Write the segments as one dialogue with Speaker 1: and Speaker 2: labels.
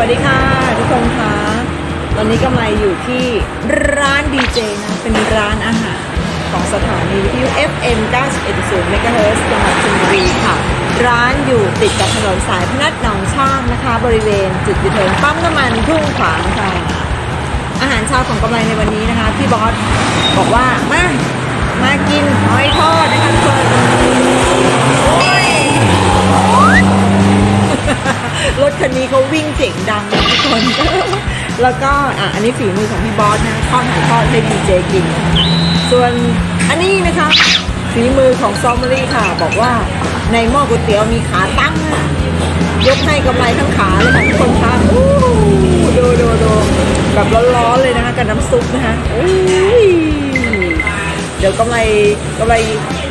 Speaker 1: วัสดีค่ะ ทุกคนคะตอนนี้กำไรอยู่ที่ร้านดีเจนะเป็นร้านอาหารของสถานีวิทยุ FM 91.0 MHz จังหวัดชลบุรีค่ะ ร้านอยู่ติดกับถนนสายพนัสหนองช่างนะคะ บริเวณจุดยูเทิร์นปั๊มน้ำมันทุ่งขวางค่ะ อาหารเช้าของกำไรในวันนี้นะคะ พี่บอสบอกว่ามา มากินหอยทอดนะคะทุกคน เสียงดังทุกคน แล้วก็อะอันนี้ฝีมือของพี่บอสนะทอดหอยทอดให้ดีเจกินนะคะส่วนอันนี้นะคะฝีมือของซอมเมอรี่ค่ะ บอกว่าในหม้อก๋วยเตี๋ยวมีขาตั้ง ยกให้กำไรทั้งขาเลยค่ะทุกคนค่ะอู้ดูดูดูแบบร้อนๆเลยนะคะกับน้ำซุปนะคะเดี๋ยวกำไรกำไร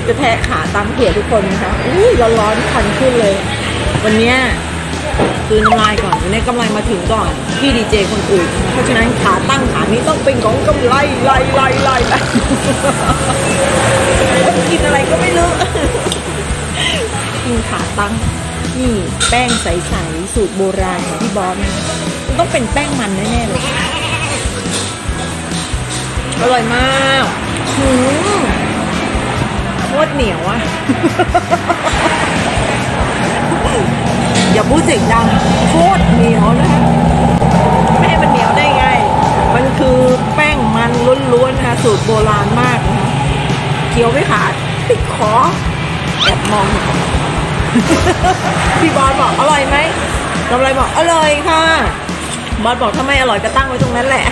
Speaker 1: จะแทะขาตั้งเผื่อทุกคนนะคะอุ้ยร้อนๆคันขึ้นเลย วันเนี้ย คืนน้ำลายก่อนวันนี้กำไรมาถึงก่อนพี่ดีเจคนอื่น เพราะฉะนั้นขาตั้งขานี้ต้องเป็นของกำไรไล่ไล่ไล่ไล่กินอะไรก็ไม่รู้กินขาตั้งนี่แป้งใสๆสูตรโบราณของพี่บอสนะมันต้องเป็นแป้งมันแน่ๆเลยอร่อยมากหืมโคตรเหนียวอะอย่า พูดเสียงดังโคตรเหนียวนะคะไม่ให้มันเหนียวได้ไง มันคือแป้งมันล้วนๆนะคะสูตรโบราณมากนะคะเคี้ยวไม่ขาดติดคอแอบมองพี่บอสบอกอร่อยไหมกำไรบอกอร่อยค่ะบอสบอกถ้าไม่อร่อยก็ตั้งไว้ตรงนั้นแหละ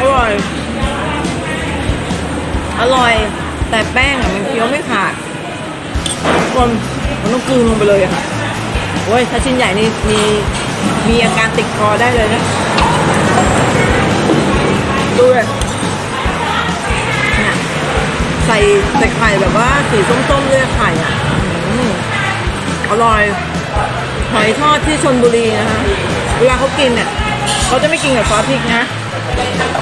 Speaker 1: อร่อย อร่อย แต่แป้งอะมันเคี้ยวไม่ขาด คนมันต้องกลืนลงไปเลยอะค่ะโอ้ยถ้าชิ้นใหญ่นี่มีมีอาการติดคอได้เลยนะ ดูเลยเนี่ยใส่ใส่ไข่แบบว่าสีส้มๆด้วยไข่อะอืมอร่อยหอยทอดที่ชนบุรีนะคะเวลาเขากินเนี่ยเขาจะไม่กินกับซอสพริกนะ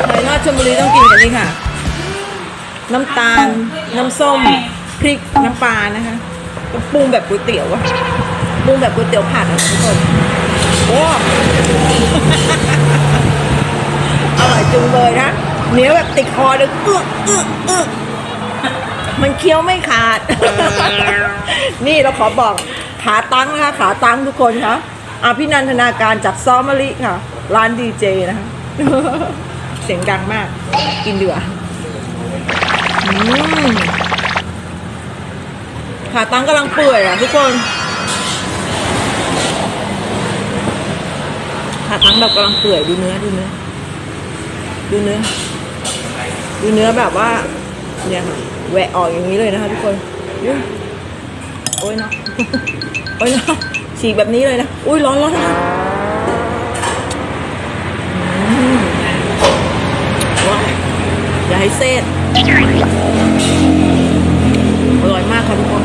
Speaker 1: หอยทอดชนบุรีต้องกินกับนี่ค่ะ น้ำตาล น้ำส้ม พริก น้ำปลานะคะ ปรุงแบบก๋วยเตี๋ยวอะปรุงแบบก๋วยเตี๋ยวผัดอะทุกคนโอ้อร่อยจุงเลยนะเนื้อแบบติดคอเลยเอื้อเอื้อเอื้อมันเคี้ยวไม่ขาด นี่เราขอบอกขาตั้งนะคะขาตั้งทุกคนคะอภินันทนาการจากซอมมะลิค่ะ ร้านดีเจนะคะเสียงดังมาก กินเดืออืม ขาตั้งกำลังเปื่อยอะทุกคน ขาตั้งแบบกำลังเปื่อยดูเนื้อดูเนื้อดูเนื้อดูเนื้อแบบว่าเนี่ยค่ะแหวะออกอย่างนี้เลยนะคะทุกคนอุ๊ยโอ้ยเนาะโอ้ยเนาะฉีกแบบนี้เลยนะอุ้ยร้อนร้อนอนอืมว้าวอย่าให้เส้น ค่ะทุกคน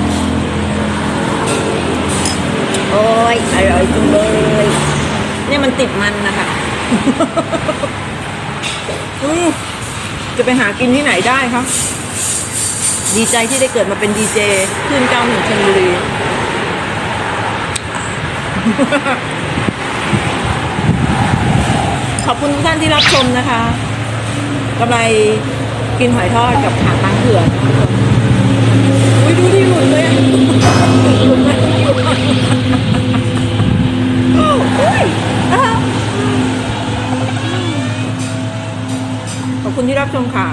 Speaker 1: โอ้ยอร่อยจังเลยเนี่ยมันติดมันนะคะอืมจะไปหากินที่ไหนได้คะดีใจที่ได้เกิดมาเป็นดีเจขึ้นเก้าหนึ่งชลบุรีขอบคุณทุกท่านที่รับชมนะคะกำไรกินหอยทอดกับขาตั้งเผือกนะคะทุกคน อุ้ยดูที่หลุดเลยหลุดเลยหลุดเลยอุ้ยอะขอบคุณที่รับชมค่ะ